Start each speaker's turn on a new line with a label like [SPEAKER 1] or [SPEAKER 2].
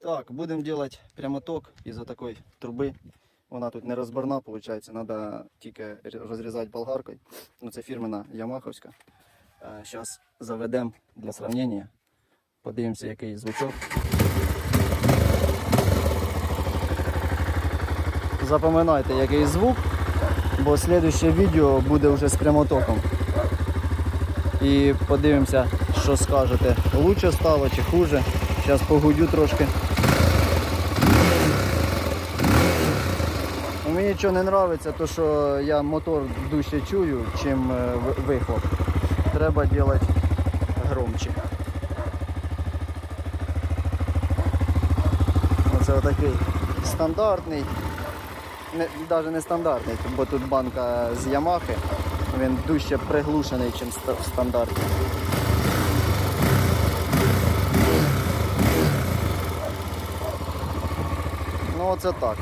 [SPEAKER 1] Так, будемо робити прямоток із такої труби. Вона тут не розборна, виходить, треба тільки розрізати болгаркою. Ну, це фірмена Ямаховська. Зараз заведемо для сравнення. Подивимося, який звучок. Запам'ятайте, який звук, бо слідуще відео буде вже з прямотоком. І подивимося, що скажете. Лучше стало чи хуже. Зараз погудю трошки. Ну, Мені що не подобається, то що я мотор дужче чую, чим е, вихлоп. Треба робити громче. Оце отакий стандартний, не, навіть не стандартний, бо тут банка з Ямахи. Він дужче приглушений, ніж в стандарті. Ну оце так.